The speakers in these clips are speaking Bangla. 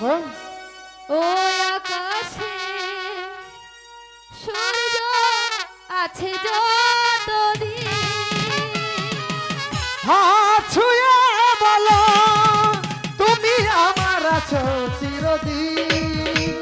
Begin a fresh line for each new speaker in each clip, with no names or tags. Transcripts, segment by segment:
হ্যাঁ?
ও আকাশে সূর্য আছে যতদিন।
ছুঁয়ে বলো তুমি আমার আছো চিরদিন।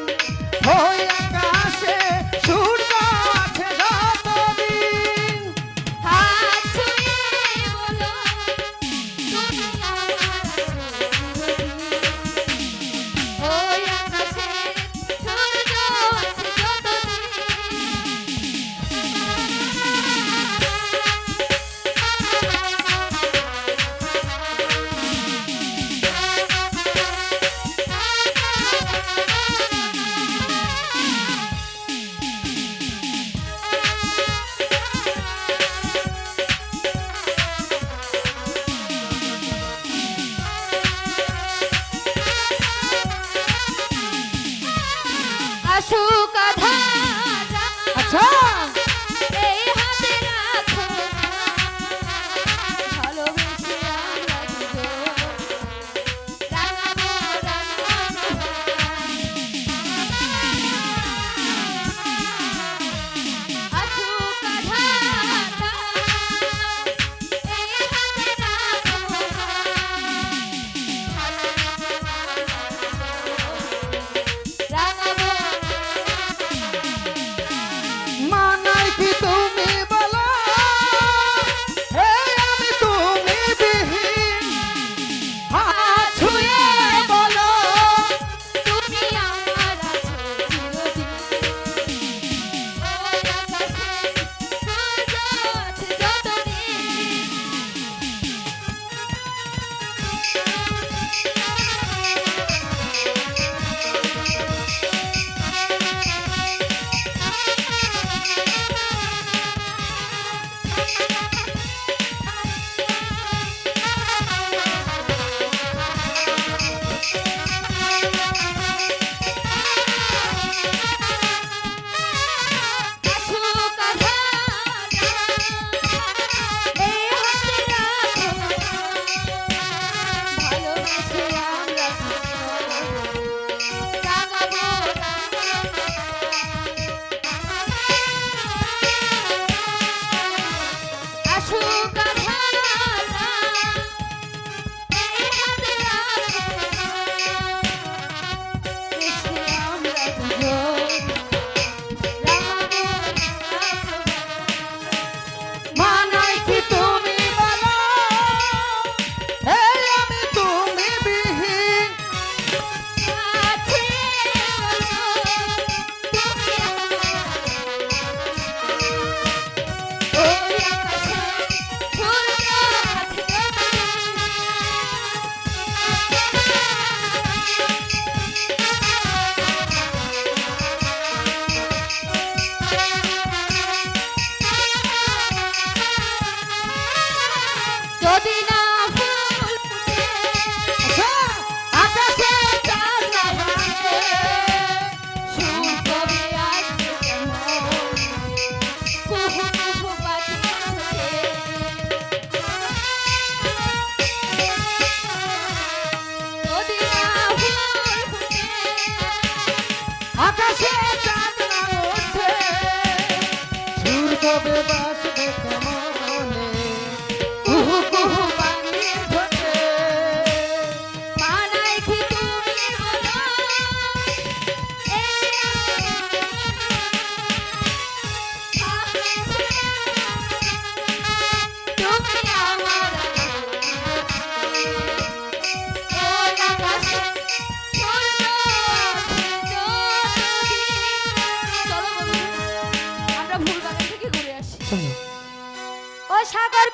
সাগর